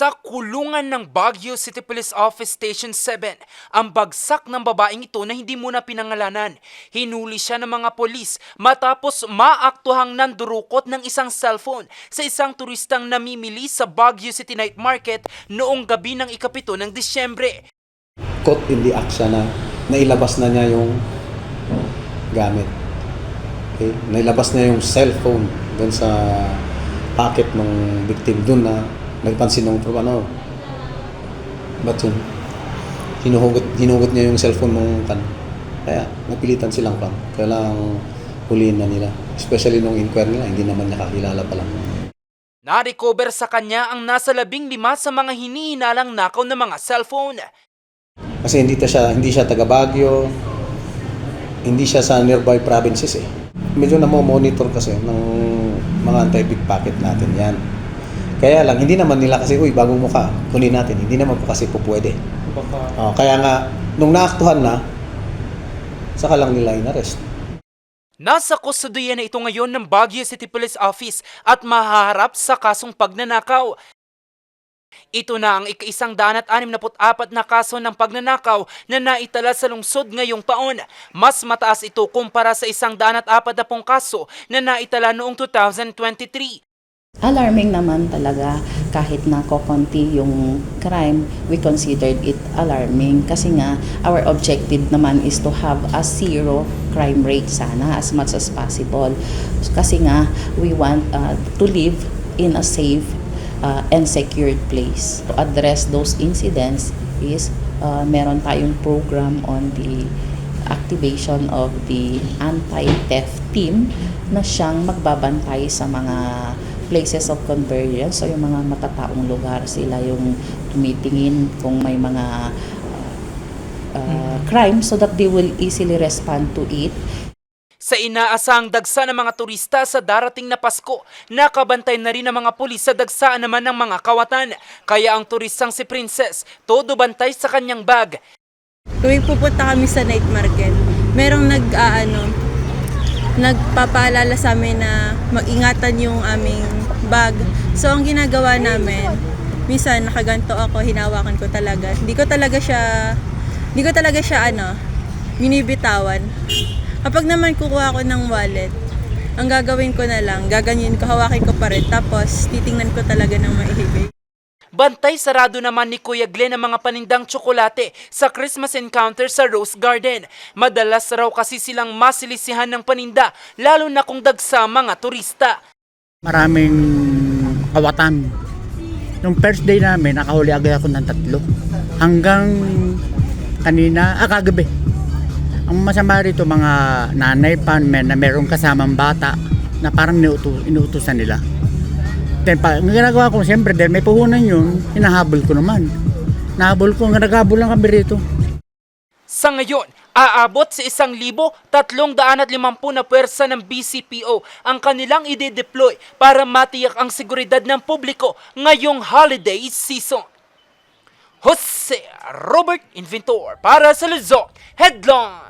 Sa kulungan ng Baguio City Police Office Station 7, ang bagsak ng babaeng ito na hindi muna pinangalanan. Hinuli siya ng mga polis matapos maaktuhang nandurukot ng isang cellphone sa isang turistang namimili sa Baguio City Night Market noong gabi ng ikapito ng Disyembre. caught in the act siya na nailabas na niya yung gamit. Okay? Nailabas niya yung cellphone doon sa pocket ng victim doon na nagpansin ng ano ba't yun? Hinuhugot, hinugot niya yung cellphone ng kan. Kaya napilitan silang kan. Kailangang huliin na nila. Especially nung inquiry nila, hindi naman niya kakilala pa lang. Na-recover sa kanya ang nasa labing lima sa mga hinihinalang nakaw na mga cellphone. Kasi hindi ta siya hindi siya taga Baguio. Hindi siya sa nearby provinces eh. Medyo na monitor kasi ng mga anti-pickpocket natin 'yan. Kaya lang hindi naman nila kasi uy bagong mukha, kunin natin. Hindi naman po kasi po pwede. Oh, kaya nga nung naaktuhan na saka lang nila inarrest. Nasa kustudiya na ito ngayon ng Baguio City Police Office at mahaharap sa kasong pagnanakaw. Ito na ang ika-isang daan at anim na apat na kaso ng pagnanakaw na naitala sa lungsod ngayong taon. Mas mataas ito kumpara sa isang daan at apat na pong kaso na naitala noong 2023. Alarming naman talaga kahit na kokonti yung crime, we considered it alarming kasi nga our objective naman is to have a zero crime rate sana as much as possible. Kasi nga we want uh, to live in a safe uh, and secured place. To address those incidents is uh, meron tayong program on the activation of the anti-theft team na siyang magbabantay sa mga places of convergence so yung mga matataong lugar sila yung tumitingin kung may mga uh, crime so that they will easily respond to it Sa inaasahang dagsa ng mga turista sa darating na Pasko, nakabantay na rin ang mga pulis sa dagsaan naman ng mga kawatan. Kaya ang turistang si Princess, todo bantay sa kanyang bag. Tuwing pupunta kami sa night market, merong nag aano nagpapaalala sa amin na mag-ingatan yung aming bag. So ang ginagawa namin, minsan nakaganto ako, hinawakan ko talaga. Hindi ko talaga siya hindi ko talaga siya ano, binibitawan. Kapag naman kukuha ko ng wallet, ang gagawin ko na lang, gaganyin ko, hawakin ko pa rin, tapos titingnan ko talaga ng maihibig. Bantay sarado naman ni Kuya Glenn ang mga panindang tsokolate sa Christmas encounter sa Rose Garden. Madalas raw kasi silang masilisihan ng paninda, lalo na kung dagsa mga turista. maraming kawatan. Nung first day namin, nakahuli agad ako ng tatlo. Hanggang kanina, ah kagabi. Ang masama rito, mga nanay pa may, na merong kasamang bata na parang inuuto, inuutosan nila. Ang ginagawa ko, siyempre, dahil may puhunan yun, hinahabol ko naman. Nahabol ko, naghabol lang kami rito. Sa ngayon, aabot sa isang libo tatlong daan at limampu na pwersa ng BCPO ang kanilang ide-deploy para matiyak ang seguridad ng publiko ngayong holiday season. Jose Robert Inventor para sa Luzon Headline!